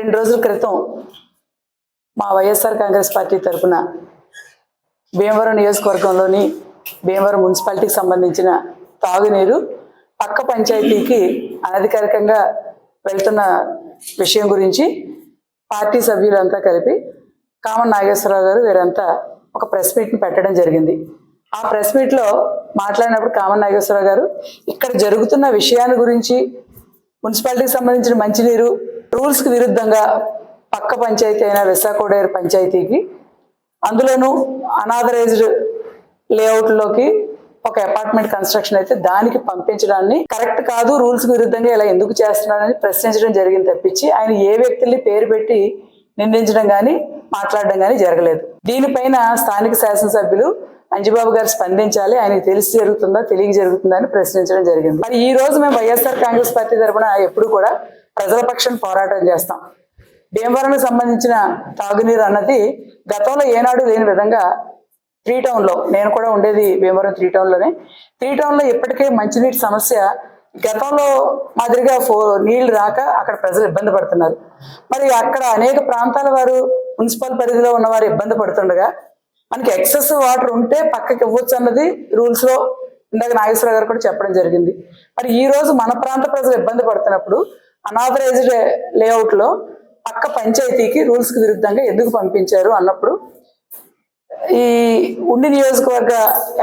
రెండు రోజుల క్రితం మా వైఎస్ఆర్ కాంగ్రెస్ పార్టీ తరఫున భీమవరం నియోజకవర్గంలోని భీమవరం మున్సిపాలిటీకి సంబంధించిన తాగునీరు పక్క పంచాయతీకి అనధికారికంగా వెళ్తున్న విషయం గురించి పార్టీ సభ్యులంతా కలిపి కామన్ నాగేశ్వరరావు గారు వీరంతా ఒక ప్రెస్ మీట్ని పెట్టడం జరిగింది. ఆ ప్రెస్ మీట్లో మాట్లాడినప్పుడు కామన్ నాగేశ్వరరావు గారు ఇక్కడ జరుగుతున్న విషయాన్ని గురించి మున్సిపాలిటీకి సంబంధించిన మంచినీరు రూల్స్కి విరుద్ధంగా పక్క పంచాయతీ అయిన విశాఖోడేరు పంచాయతీకి అందులోనూ అనాథరైజ్డ్ లేఅవుట్లోకి ఒక అపార్ట్మెంట్ కన్స్ట్రక్షన్ అయితే దానికి పంపించడాన్ని కరెక్ట్ కాదు రూల్స్ విరుద్ధంగా ఇలా ఎందుకు చేస్తున్నారని ప్రశ్నించడం జరిగింది తప్పించి ఆయన ఏ వ్యక్తుల్ని పేరు పెట్టి నిందించడం కానీ మాట్లాడడం కానీ జరగలేదు. దీనిపైన స్థానిక శాసనసభ్యులు అంజబాబు గారు స్పందించాలి ఆయన తెలిసి జరుగుతుందా తెలియ జరుగుతుందా అని ప్రశ్నించడం జరిగింది. మరి ఈ రోజు మేము వైఎస్ఆర్ కాంగ్రెస్ పార్టీ తరఫున ఎప్పుడు కూడా ప్రజల పక్షం పోరాటం చేస్తాం. భీమవరం సంబంధించిన తాగునీరు అన్నది గతంలో ఏనాడు లేని విధంగా త్రీ టౌన్లో నేను కూడా ఉండేది భీమవరం త్రీ టౌన్లోనే త్రీ టౌన్లో ఇప్పటికే మంచినీటి సమస్య గతంలో మాదిరిగా ఫో నీళ్ళు రాక అక్కడ ప్రజలు ఇబ్బంది పడుతున్నారు. మరి అక్కడ అనేక ప్రాంతాల వారు మున్సిపల్ పరిధిలో ఉన్నవారు ఇబ్బంది పడుతుండగా మనకి ఎక్సెస్ వాటర్ ఉంటే పక్కకి ఇవ్వచ్చు అన్నది రూల్స్లో ఇందాక నాగేశ్వర గారు కూడా చెప్పడం జరిగింది. మరి ఈ రోజు మన ప్రాంత ప్రజలు ఇబ్బంది పడుతున్నప్పుడు అనాథరైజ్డ్ లేఅవుట్లో పక్క పంచాయతీకి రూల్స్కి విరుద్ధంగా ఎందుకు పంపించారు అన్నప్పుడు ఈ ఉండి నియోజకవర్గ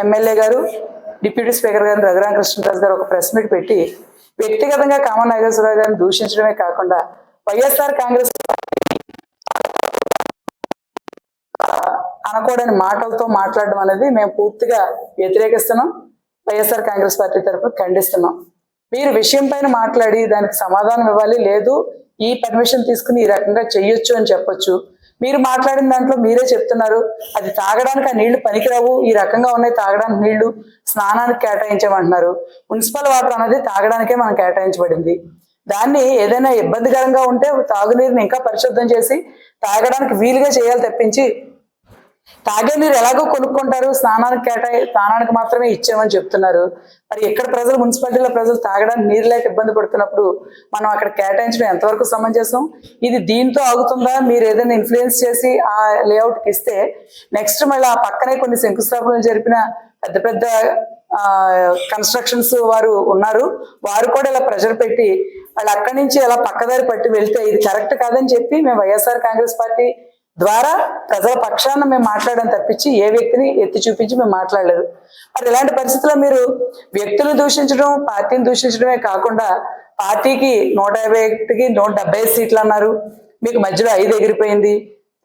ఎమ్మెల్యే గారు డిప్యూటీ స్పీకర్ గారు రఘురామకృష్ణరాజు గారు ఒక ప్రెస్ మీట్ పెట్టి వ్యక్తిగతంగా కామన్ నాగేశ్వరరావు గారిని దూషించడమే కాకుండా వైఎస్ఆర్ కాంగ్రెస్ అనకూడని మాటలతో మాట్లాడడం అనేది మేము పూర్తిగా వ్యతిరేకిస్తున్నాం. వైఎస్ఆర్ కాంగ్రెస్ పార్టీ తరఫున ఖండిస్తున్నాం. మీరు విషయం పైన మాట్లాడి దానికి సమాధానం ఇవ్వాలి. లేదు ఈ పర్మిషన్ తీసుకుని ఈ రకంగా చెయ్యొచ్చు అని చెప్పొచ్చు. మీరు మాట్లాడిన దాంట్లో మీరే చెప్తున్నారు. అది తాగడానికి ఆ నీళ్ళు పనికిరావు. ఈ రకంగా ఉన్నాయి తాగడానికి నీళ్ళు స్నానానికి కేటాయించమంటున్నారు. మున్సిపల్ వాటర్ అనేది తాగడానికే మనం కేటాయించబడింది. దాన్ని ఏదైనా ఇబ్బందికరంగా ఉంటే తాగునీరుని ఇంకా పరిశుద్ధం చేసి తాగడానికి వీలుగా చేయాలి తప్పించి తాగే నీరు ఎలాగో కొనుక్కుంటారు? స్నానానికి కేటాయి స్నానానికి మాత్రమే ఇచ్చామని చెప్తున్నారు. మరి ఇక్కడ ప్రజలు మున్సిపాలిటీలో ప్రజలు తాగడానికి నీరు లేక ఇబ్బంది పడుతున్నప్పుడు మనం అక్కడ కేటాయించడం ఎంతవరకు సమంజసం? ఇది దీంతో ఆగుతుందా? మీరు ఏదైనా ఇన్ఫ్లుయెన్స్ చేసి ఆ లేఅవుట్కి ఇస్తే నెక్స్ట్ మళ్ళీ ఆ పక్కనే కొన్ని శంకుస్థాపనలు జరిపిన పెద్ద పెద్ద కన్స్ట్రక్షన్స్ వారు ఉన్నారు. వారు కూడా ఇలా ప్రెషర్ పెట్టి వాళ్ళు అక్కడి నుంచి అలా పక్కదారి పట్టి వెళ్తే ఇది కరెక్ట్ కాదని చెప్పి మేము వైఎస్ఆర్ కాంగ్రెస్ పార్టీ ద్వారా ప్రజల పక్షాన మేము మాట్లాడడం తప్పించి ఏ వ్యక్తిని ఎత్తి చూపించి మేము మాట్లాడలేదు. మరి ఇలాంటి పరిస్థితుల్లో మీరు వ్యక్తులు దూషించడం పార్టీని దూషించడమే కాకుండా పార్టీకి నూట యాభై ఒకటికి నూట డెబ్బై ఐదు సీట్లు అన్నారు. మీకు మధ్యలో ఐదు ఎగిరిపోయింది.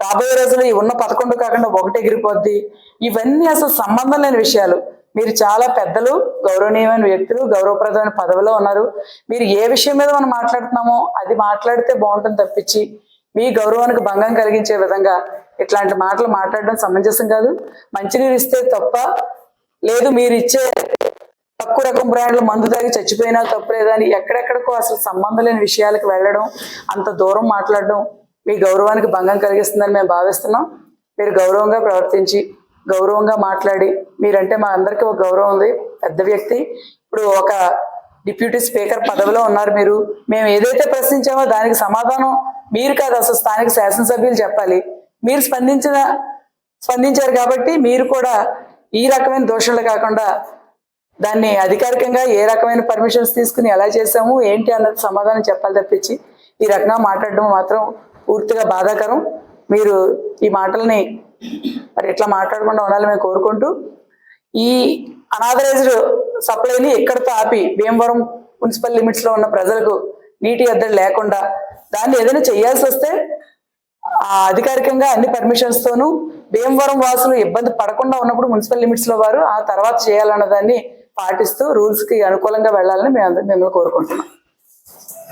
రాబోయే రోజుల్లో ఈ ఉన్న పదకొండు కాకుండా ఒకటి ఎగిరిపోద్ది. ఇవన్నీ అసలు సంబంధం లేని విషయాలు. మీరు చాలా పెద్దలు గౌరవనీయమైన వ్యక్తులు గౌరవప్రదమైన పదవిలో ఉన్నారు. మీరు ఏ విషయం మీద మనం మాట్లాడుతున్నామో అది మాట్లాడితే బాగుంటుంది తప్పించి మీ గౌరవానికి భంగం కలిగించే విధంగా ఇట్లాంటి మాటలు మాట్లాడడం సమంజసం కాదు. మంచినీరు ఇస్తే తప్ప లేదు మీరు ఇచ్చే తక్కువ రకం బ్రాండ్లు మందు తాగి చచ్చిపోయినా తప్పులేదని ఎక్కడెక్కడికో అసలు సంబంధం లేని విషయాలకు వెళ్ళడం అంత దూరం మాట్లాడడం మీ గౌరవానికి భంగం కలిగిస్తుందని మేము భావిస్తున్నాం. మీరు గౌరవంగా ప్రవర్తించి గౌరవంగా మాట్లాడి మీరంటే మా అందరికీ ఒక గౌరవం ఉంది. పెద్ద వ్యక్తి. ఇప్పుడు ఒక డిప్యూటీ స్పీకర్ పదవిలో ఉన్నారు మీరు. మేము ఏదైతే ప్రశ్నించామో దానికి సమాధానం మీరు కాదు అసలు స్థానిక శాసనసభ్యులు చెప్పాలి. మీరు స్పందించిన స్పందించారు కాబట్టి మీరు కూడా ఈ రకమైన దోషాలు కాకుండా దాన్ని అధికారికంగా ఏ రకమైన పర్మిషన్స్ తీసుకుని ఎలా చేసాము ఏంటి అన్నది సమాధానం చెప్పాలి తప్పించి ఈ రకంగా మాట్లాడడం మాత్రం పూర్తిగా బాధాకరం. మీరు ఈ మాటల్ని మరి ఇట్లా మాట్లాడకుండా ఉండాలని మేము కోరుకుంటూ ఈ అనాథరైజ్డ్ సప్లైని ఎక్కడితో ఆపి భీమవరం మున్సిపల్ లిమిట్స్లో ఉన్న ప్రజలకు నీటి ఎద్దడి లేకుండా దాన్ని ఏదైనా చేయాల్సి వస్తే అధికారికంగా అన్ని పర్మిషన్స్ తోనూ భీమవరం వాసులు ఇబ్బంది పడకుండా ఉన్నప్పుడు మున్సిపల్ లిమిట్స్లో వారు ఆ తర్వాత చేయాలన్న దాన్ని పాటిస్తూ రూల్స్కి అనుకూలంగా వెళ్ళాలని మేము అందరం మిమ్మల్ని కోరుకుంటున్నాం.